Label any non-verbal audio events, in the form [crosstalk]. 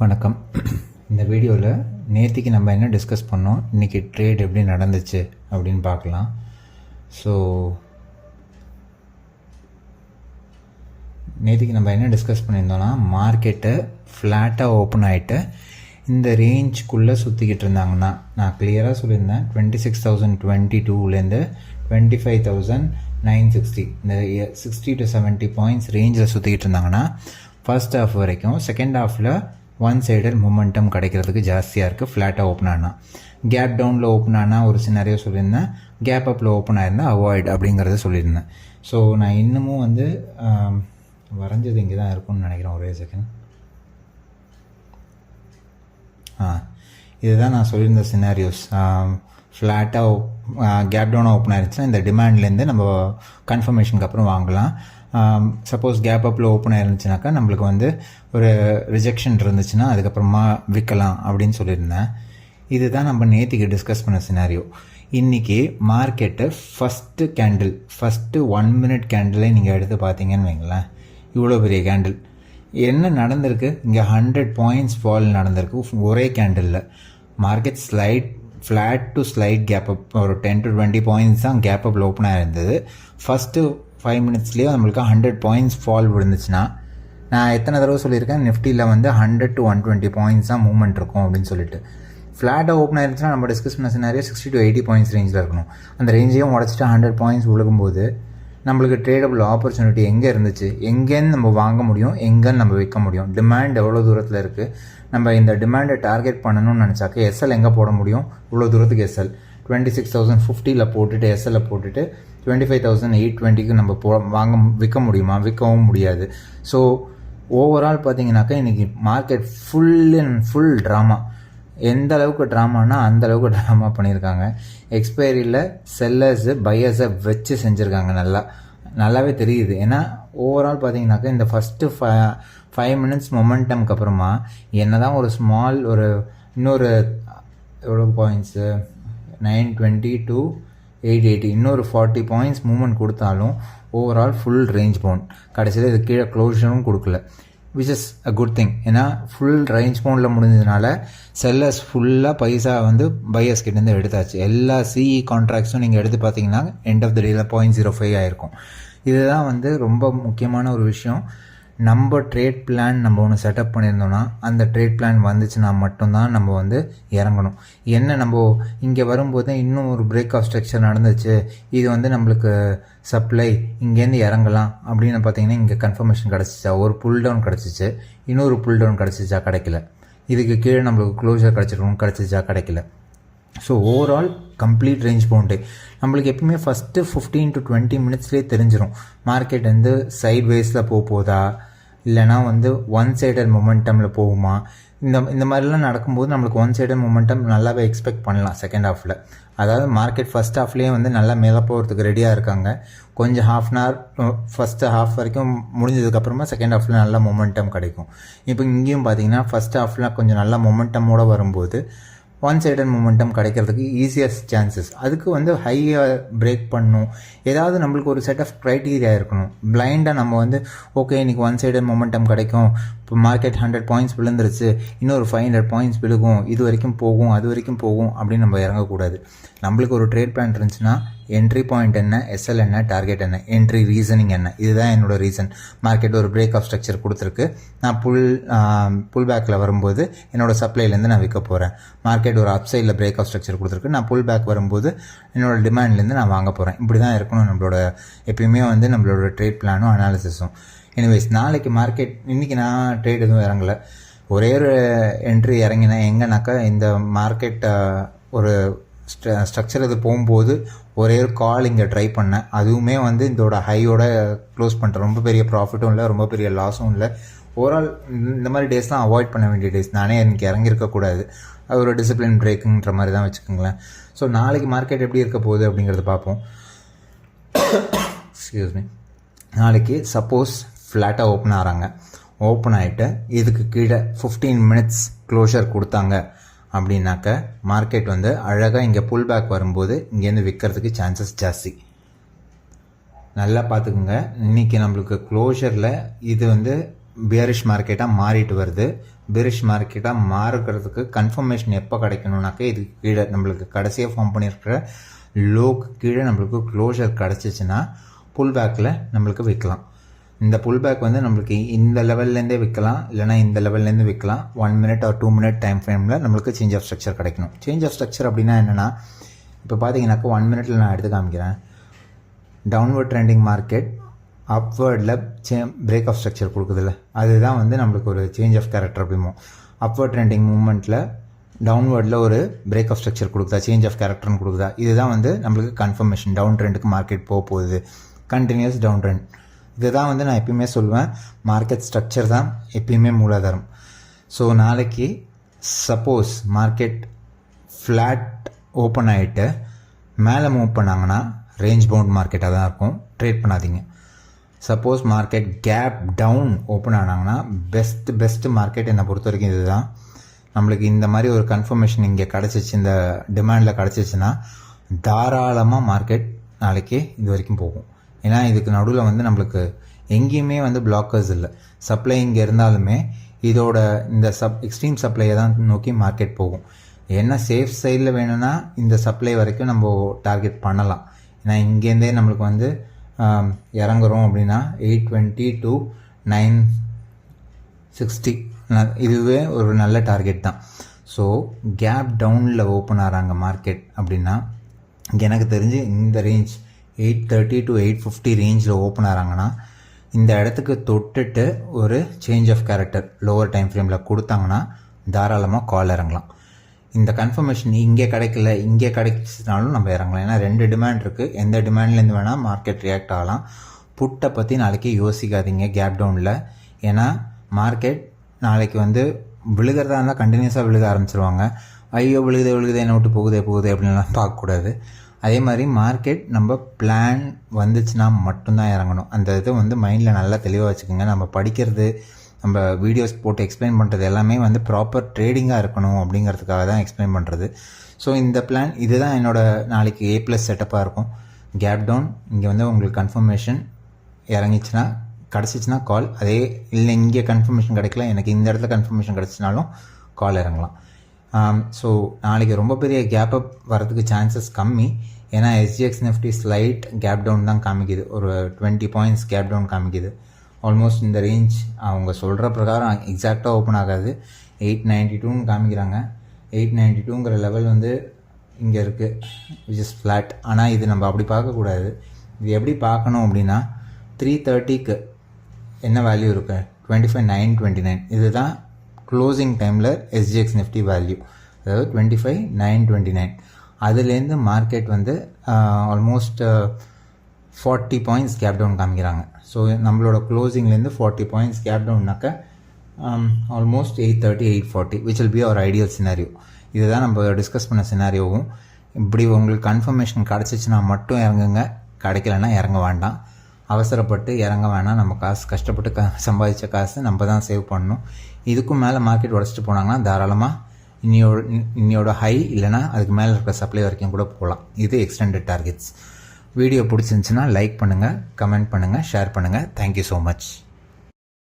வணக்கம். இந்த வீடியோவில் நேற்றுக்கு நம்ம என்ன டிஸ்கஸ் பண்ணோம்? இன்றைக்கி ட்ரேட் எப்படி நடந்துச்சு அப்படின்னு பார்க்கலாம். ஸோ நேற்றுக்கு நம்ம என்ன டிஸ்கஸ் பண்ணியிருந்தோம்னா மார்க்கெட்டு ஃப்ளாட்டாக ஓப்பன் ஆகிட்டு இந்த ரேஞ்சுக்குள்ளே சுற்றிக்கிட்டு இருந்தாங்கன்னா நான் கிளியராக சொல்லியிருந்தேன் டுவெண்ட்டி சிக்ஸ் தௌசண்ட் டுவெண்ட்டி டூலேருந்து twenty five thousand nine sixty இந்த சிக்ஸ்டி டு செவன்ட்டி பாயிண்ட்ஸ் ரேஞ்சில் சுற்றிக்கிட்டு இருந்தாங்கன்னா ஃபர்ஸ்ட் ஹாஃப் வரைக்கும் செகண்ட் ஹாஃபில் ஒன் சைடட் மொமெண்டம் கிடைக்கிறதுக்கு ஜாஸ்தியாக இருக்குது ஃப்ளாட்டாக ஓப்பன் ஆனால் கேப் டவுனில் ஓப்பன் ஆனால் ஒரு சின்னரையோ சொல்லியிருந்தேன். கேப் அப்பில் ஓப்பன் ஆயிருந்தால் அவாய்ட் அப்படிங்கிறத சொல்லியிருந்தேன். ஸோ நான் இன்னமும் வந்து வரைஞ்சது இங்கே தான் இருக்கும்னு நினைக்கிறேன் ஒரே செகண்ட் ஆ இதுதான் நான் சொல்லியிருந்த சினாரியோஸ் ஃப்ளாட்டாக கேப் டவுனாக ஓப்பன் ஆயிருச்சுன்னா இந்த டிமாண்ட்லேருந்து நம்ம கன்ஃபர்மேஷனுக்கு அப்புறம் வாங்கலாம். சப்போஸ் கேப் அப்பில் ஓப்பன் ஆயிருந்துச்சுனாக்கா நம்மளுக்கு வந்து ஒரு ரிஜெக்ஷன் இருந்துச்சுன்னா அதுக்கப்புறமா விற்கலாம் அப்படின்னு சொல்லியிருந்தேன். இதுதான் நம்ம நேற்றுக்கு டிஸ்கஸ் பண்ண சினாரியோ இன்றைக்கி market first candle first one minute கேண்டிலே நீங்கள் எடுத்து பார்த்தீங்கன்னு வைங்களேன். இவ்வளோ பெரிய கேண்டில் என்ன நடந்திருக்கு? இங்கே ஹண்ட்ரட் பாயிண்ட்ஸ் ஃபால் நடந்திருக்கு ஒரே கேண்டிலில் market slight flat to slight gap up ஒரு டென் டு டுவெண்ட்டி பாயிண்ட்ஸ் தான் கேப் அப்பில் ஓப்பன் ஆயிருந்தது. ஃபஸ்ட்டு ஃபைவ் மினிட்ஸ்லேயே நம்மளுக்கு ஹண்ட்ரட் பாயிண்ட்ஸ் ஃபால் விழுந்துச்சுன்னா நான் எத்தனை தடவை சொல்லியிருக்கேன்? நிஃப்டியில் வந்து hundred to one twenty points தான் மூவ்மெண்ட் இருக்கும் அப்படின்னு சொல்லிட்டு. ஃப்ளாட்டாக ஓப்பன் ஆயிருந்துச்சுன்னா நம்ம டிஸ்கஸ் பண்ண நிறைய சிக்ஸ்டி டு எயிட்டி பாயிண்ட்ஸ் ரேஞ்சில் இருக்கணும். அந்த ரேஞ்சையும் உடச்சிட்டு ஹண்ட்ரட் பாயிண்ட்ஸ் விழுகும்போது நம்மளுக்கு ட்ரேடபிள் ஆப்பர்ச்சுனிட்டி எங்கே இருந்துச்சு? எங்கேன்னு நம்ம வாங்க முடியும் எங்கேன்னு நம்ம விற்க முடியும். டிமாண்ட் எவ்வளோ தூரத்தில் இருக்குது நம்ம இந்த டிமாண்டை டார்கெட் பண்ணணும்னு நினச்சாக்க எஸ்எல் எங்கே போட முடியும்? இவ்வளோ தூரத்துக்கு எஸ்எல் டுவெண்ட்டி சிக்ஸ் தௌசண்ட் ஃபிஃப்டியில் போட்டுட்டு எஸ்எல்ல போட்டுட்டு டுவெண்ட்டி ஃபைவ் தௌசண்ட் எயிட் டுவெண்ட்டிக்கு நம்ம போ வாங்க விற்க முடியுமா? விற்கவும் முடியாது. ஸோ ஓவரால் பார்த்தீங்கன்னாக்கா இன்றைக்கி market full and full drama எந்த அளவுக்கு ட்ராமானா அந்த அளவுக்கு ட்ராமா பண்ணியிருக்காங்க. எக்ஸ்பைரியில் செல்லர்ஸு பையர்ஸை வச்சு செஞ்சுருக்காங்க நல்லா. நல்லாவே தெரியுது. ஏன்னா ஓவரால் பார்த்தீங்கன்னாக்கா இந்த ஃபஸ்ட்டு ஃபை ஃபைவ் மினிட்ஸ் மொமெண்டம்க்கு அப்புறமா என்ன தான் ஒரு ஸ்மால் ஒரு இன்னொரு எவ்வளோ points nine twenty two eight eighty. இன்னொரு ஃபார்ட்டி பாயிண்ட்ஸ் மூவ்மெண்ட் கொடுத்தாலும் ஓவரால் ஃபுல் ரேஞ்ச் பவுண்ட் கடைசியில் இது கீழே க்ளோஷரும் கொடுக்கல. Which is a good thing ஏன்னா ஃபுல் ரேஞ்ச் பவுண்டில் முடிஞ்சதுனால செல்லர்ஸ் ஃபுல்லாக பைசா வந்து பையர்ஸ் கிட்டேருந்து எடுத்தாச்சு. எல்லா சிஇ கான்ட்ராக்ட்ஸும் நீங்கள் எடுத்து பார்த்தீங்கன்னா எண்ட் ஆஃப் த டேயில் பாயிண்ட் ஜீரோ ஃபைவ் ஆயிருக்கும். இதுதான் வந்து ரொம்ப முக்கியமான ஒரு விஷயம். நம்ம ட்ரேட் பிளான் நம்ம ஒன்று செட்டப் பண்ணியிருந்தோம்னா அந்த ட்ரேட் பிளான் வந்துச்சுன்னா மட்டும்தான் நம்ம வந்து இறங்கணும். என்ன நம்ம இங்கே வரும்போது இன்னும் ஒரு பிரேக் ஆஃப் ஸ்ட்ரக்சர் நடந்துச்சு இது வந்து நம்மளுக்கு சப்ளை இங்கேருந்து இறங்கலாம் அப்படின்னு பார்த்தீங்கன்னா இங்கே கன்ஃபர்மேஷன் கிடச்சிச்சா? ஒரு புல் டவுன் கிடச்சிச்சு. இன்னொரு புல் டவுன் கிடச்சிச்சா? கிடைக்கல. இதுக்கு கீழே நம்மளுக்கு க்ளோஸர் கிடச்சிருக்கணும் கிடச்சிச்சா? கிடைக்கல. So overall complete range bound நம்மளுக்கு எப்பவுமே ஃபஸ்ட்டு ஃபிஃப்டீன் டு டுவெண்ட்டி மினிட்ஸ்லேயே தெரிஞ்சிடும் மார்க்கெட் வந்து சைட் வேஸில் போக போதா? இல்லைனா வந்து ஒன் சைடட் மொமெண்டமில் போகுமா? இந்த இந்த மாதிரிலாம் நடக்கும்போது நம்மளுக்கு ஒன் சைடட் மொமெண்டம் நல்லாவே எக்ஸ்பெக்ட் பண்ணலாம் செகண்ட் ஹாஃபில் அதாவது மார்க்கெட் ஃபஸ்ட் ஹாஃப்லேயே வந்து நல்லா மேலே போகிறதுக்கு ரெடியாக இருக்காங்க. கொஞ்சம் half an hour first half வரைக்கும் முடிஞ்சதுக்கப்புறமா செகண்ட் ஹாஃபில் நல்ல மொமெண்டம் கிடைக்கும். இப்போ இங்கேயும் பார்த்தீங்கன்னா ஃபஸ்ட் ஹாஃப்லாம் கொஞ்சம் நல்ல மொமெண்டமோடு வரும்போது ஒன் சைடட் மூமெண்டம் கிடைக்கிறதுக்கு ஈஸியஸ்ட் சான்சஸ் அதுக்கு வந்து ஹையாக பிரேக் பண்ணணும் ஏதாவது நம்மளுக்கு ஒரு செட் ஆஃப் க்ரைட்டீரியா இருக்கணும். பிளைண்டாக நம்ம வந்து ஓகே இன்றைக்கி ஒன் சைடட் மூமெண்டம் கிடைக்கும். இப்போ மார்க்கெட் ஹண்ட்ரட் பாயிண்ட்ஸ் விழுந்துருச்சு இன்னொரு ஃபைவ் ஹண்ட்ரட் பாயிண்ட்ஸ் விழுகும் இது வரைக்கும் போகும் அது வரைக்கும் போகும் அப்படின்னு நம்ம இறங்கக்கூடாது. நம்மளுக்கு ஒரு ட்ரேட் பிளான் இருந்துச்சுன்னா என்ட்ரி பாயிண்ட் என்ன எஸ்எல் என்ன டார்கெட் என்ன என்ட்ரி ரீசனிங் என்ன இதுதான் என்னோட ரீசன் மார்க்கெட் ஒரு பிரேக் ஆஃப் ஸ்ட்ரக்சர் கொடுத்துருக்கு. நான் புல் புல் பேக்கில் வரும்போது என்னோட சப்ளைலேருந்து நான் விற்க போகிறேன் மார்க்கெட் ஒரு அப்சைடில் பிரேக் ஆஃப் ஸ்ட்ரக்சர் கொடுத்துருக்கு. நான் புல் பேக் வரும்போது என்னோட டிமாண்ட்லேருந்து நான் வாங்க போகிறேன் இப்படி தான் இருக்கணும் நம்மளோட எப்பயுமே வந்து நம்மளோட ட்ரேட் பிளானும் அனாலிசிஸும் எனிவேஸ் நாளைக்கு மார்க்கெட் இன்றைக்கி நான் ட்ரேட் எதுவும் இறங்கலை. ஒரே ஒரு என்ட்ரி இறங்கினேன் எங்கேனாக்கா இந்த மார்க்கெட் ஒரு ஸ்ட்ரக்சர் இது போகும்போது ஒரே ஒரு கால் இங்கே ட்ரை பண்ணேன். அதுவுமே வந்து இதோட ஹையோட க்ளோஸ் பண்ணுறேன் ரொம்ப பெரிய ப்ராஃபிட்டும் இல்லை ரொம்ப பெரிய லாஸும் இல்லை. ஓவரால் இந்த மாதிரி டேஸ்லாம் அவாய்ட் பண்ண வேண்டிய டேஸ் நானே எனக்கு இறங்கியிருக்கக்கூடாது அது ஒரு டிசிப்ளின் பிரேக்குன்ற மாதிரி தான் வச்சுக்கோங்களேன். ஸோ நாளைக்கு மார்க்கெட் எப்படி இருக்க போகுது அப்படிங்கிறத பார்ப்போம். [coughs] எக்ஸ்கியூஸ் மீ நாளைக்கு சப்போஸ் ஃப்ளாட்டாக ஓப்பன் ஆகிறாங்க ஓப்பன் ஆகிட்டு இதுக்கு கீழே ஃபிஃப்டீன் மினிட்ஸ் க்ளோஷர் கொடுத்தாங்க அப்படின்னாக்க மார்க்கெட் வந்து அழகாக இங்கே புல் பேக் வரும்போது இங்கேருந்து விற்கிறதுக்கு சான்சஸ் ஜாஸ்தி. நல்லா பார்த்துக்குங்க. இன்றைக்கி நம்மளுக்கு க்ளோஷரில் இது வந்து பியரிஷ் மார்க்கெட்டாக மாறிட்டு வருது. பியரிஷ் மார்க்கெட்டாக மாறுக்கிறதுக்கு கன்ஃபர்மேஷன் எப்போ கிடைக்கணும்னாக்கா இதுக்கு கீழே நம்மளுக்கு கடைசியாக ஃபார்ம் பண்ணியிருக்கிற லோக்கு கீழே நம்மளுக்கு க்ளோஷர் கிடச்சிச்சின்னா புல் பேக்கில் நம்மளுக்கு விற்கலாம். இந்த புல் பேக் வந்து நம்மளுக்கு இந்த லெவல்லேருந்தே விற்கலாம். இல்லைனா இந்த லெவல்லேருந்து விற்கலாம். One minute or two minute time frame நம்மளுக்கு சேஞ்ச் ஆஃப் ஸ்ட்ரக்சர் கிடைக்கணும். சேஞ்ச் ஆஃப் ஸ்ட்ரக்சர் அப்படின்னா என்னென்னா இப்போ பார்த்தீங்கன்னாக்கா ஒன் மினிட்ல நான் எடுத்து காமிக்கிறேன். டவுன்வர்ட் ட்ரெண்டிங் மார்க்கெட் அப்வேர்டில் சே பிரேக் ஆஃப் ஸ்ட்ரக்சர் கொடுக்குதுல்ல. அதுதான் வந்து நம்மளுக்கு ஒரு சேஞ்ச் ஆஃப் கேரக்டர் அப்படிமோ அப்வர்ட் ட்ரெண்டிங் மூமெண்ட்டில் டவுன்வர்டில் ஒரு பிரேக் ஆஃப் ஸ்ட்ரக்சர் கொடுக்குதா? சேஞ்ச் ஆஃப் கேரக்டர்னு கொடுக்குதா? இதுதான் வந்து நம்மளுக்கு கன்ஃபர்மேஷன் டவுன் ட்ரெண்டுக்கு மார்க்கெட் போக போகுது கண்டினியூஸ் டவுன் ட்ரெண்ட் இதுதான் வந்து நான் எப்பயுமே சொல்லுவேன் மார்க்கெட் ஸ்ட்ரக்சர் தான் எப்பயுமே மூலாதாரம். ஸோ நாளைக்கு சப்போஸ் மார்க்கெட் ஃப்ளாட் ஓப்பன் ஆகிட்டு மேலே மூவ் பண்ணாங்கன்னா ரேஞ்ச் பவுண்ட் மார்க்கெட்டாக தான் இருக்கும். ட்ரேட் பண்ணாதீங்க. Suppose market gap down open ஆனாங்கன்னா best best market என்னை பொறுத்த வரைக்கும் இதுதான். நம்மளுக்கு இந்த மாதிரி ஒரு கன்ஃபர்மேஷன் இங்கே கிடச்சிச்சு இந்த டிமாண்டில் கிடச்சிச்சின்னா தாராளமாக மார்க்கெட் நாளைக்கு இது வரைக்கும் போகும். ஏன்னா இதுக்கு நடுவில் வந்து நம்மளுக்கு எங்கேயுமே வந்து பிளாக்கர்ஸ் இல்லை. சப்ளை இங்கே இருந்தாலுமே இதோட இந்த சப் எக்ஸ்ட்ரீம் சப்ளையை தான் நோக்கி மார்க்கெட் போகும். என்ன சேஃப் சைடில் வேணும்னா இந்த சப்ளை வரைக்கும் நம்ம டார்கெட் பண்ணலாம். ஏன்னா இங்கேருந்தே நம்மளுக்கு வந்து இறங்குறோம் அப்படின்னா eight twenty to nine sixty இதுவே ஒரு நல்ல டார்கெட் தான். ஸோ கேப் டவுனில் ஓப்பன் ஆகிறாங்க மார்க்கெட் அப்படின்னா எனக்கு தெரிஞ்சு இந்த range eight thirty to eight fifty ரேஞ்சில் ஓப்பன் ஆகிறாங்கன்னா இந்த இடத்துக்கு தொட்டுட்டு ஒரு change of character lower time ஃப்ரேமில் கொடுத்தாங்கன்னா தாராளமாக கால் இறங்கலாம். இந்த கன்ஃபர்மேஷன் இங்கே கிடைக்கல இங்கே கிடைச்சினாலும் நம்ம இறங்கலாம். ஏன்னா ரெண்டு டிமாண்ட் இருக்குது எந்த டிமாண்ட்லேருந்து வேணால் மார்க்கெட் ரியாக்ட் ஆகலாம். புட்டை பற்றி நாளைக்கு யோசிக்காதீங்க கேப் டவுனில் ஏன்னா மார்க்கெட் நாளைக்கு வந்து விழுகிறதா இருந்தால் கண்டினியூஸாக விழுக ஆரம்பிச்சிருவாங்க. ஐயோ விழுகுதே விழுகுதே என்ன விட்டு போகுதே போகுதே அப்படின்லாம் பார்க்கக்கூடாது. அதே மாதிரி மார்க்கெட் நம்ம பிளான் வந்துச்சுன்னா மட்டும்தான் இறங்கணும். அந்த இது வந்து மைண்டில் நல்லா தெளிவாக வச்சுக்கோங்க. நம்ம படிக்கிறது நம்ம வீடியோஸ் போட்டு எக்ஸ்பிளைன் பண்ணுறது எல்லாமே வந்து ப்ராப்பர் ட்ரேடிங்காக இருக்கணும் அப்படிங்கிறதுக்காக தான் எக்ஸ்பிளைன் பண்ணுறது ஸோ இந்த பிளான் இதுதான் என்னோட நாளைக்கு ஏ ப்ளஸ் செட்டப்பாக இருக்கும். கேப் டவுன் இங்கே வந்து உங்களுக்கு கன்ஃபர்மேஷன் இறங்கிச்சுன்னா கிடச்சிச்சின்னா கால் அதே இல்லை இங்கே கன்ஃபர்மேஷன் கிடைக்கல எனக்கு இந்த இடத்துல கன்ஃபர்மேஷன் கிடச்சினாலும் கால் இறங்கலாம். Um, ஸோ நாளைக்கு ரொம்ப பெரிய கேப் அப் வரதுக்கு சான்சஸ் கம்மி. ஏன்னா SGX Nifty slight gap down தான் காமிக்குது. ஒரு டுவெண்ட்டி பாயிண்ட்ஸ் கேப் டவுன் காமிக்குது. ஆல்மோஸ்ட் இந்த ரேஞ்ச் அவங்க சொல்கிற பிரகாரம் எக்ஸாக்டாக ஓப்பன் ஆகாது. எயிட் நைன்ட்டி டூன்னு காமிக்கிறாங்க. எயிட் நைன்ட்டி டூங்கிற லெவல் வந்து இங்கே இருக்குது விச் இஸ் ஃப்ளாட் ஆனால் இது நம்ம அப்படி பார்க்கக்கூடாது இது எப்படி பார்க்கணும் அப்படின்னா த்ரீ தேர்ட்டிக்கு என்ன வேல்யூ இருக்குது twenty five nine twenty nine இதுதான் closing time SGX Nifty value அதாவது twenty five nine twenty nine அதுலேருந்து மார்க்கெட் வந்து almost forty points gap down காமிக்கிறாங்க. ஸோ நம்மளோட க்ளோசிங்லேருந்து forty points gap டவுன்னாக்க almost eight thirty eight forty which will be our ideal scenario இதுதான் நம்ம discuss பண்ண சினாரியோவும் இப்படி உங்களுக்கு கன்ஃபர்மேஷன் கிடச்சிச்சின்னா மட்டும் இறங்குங்க கிடைக்கலன்னா இறங்க வேண்டாம். அவசரப்பட்டு இறங்க வேணாம். நம்ம காசு கஷ்டப்பட்டு க சம்பாதிச்ச காசு நம்ம தான் சேவ் பண்ணணும். இதுக்கும் மேலே மார்க்கெட் உடச்சிட்டு போனாங்கன்னா தாராளமாக இன்னியோட இன்னியோட ஹை இல்லைனா அதுக்கு மேலே இருக்கிற சப்ளை வரைக்கும் கூட போகலாம். இது எக்ஸ்டெண்டட் டார்கெட்ஸ் வீடியோ பிடிச்சிருந்துச்சுன்னா லைக் பண்ணுங்கள் கமெண்ட் பண்ணுங்கள் ஷேர் பண்ணுங்கள் தேங்க்யூ ஸோ மச்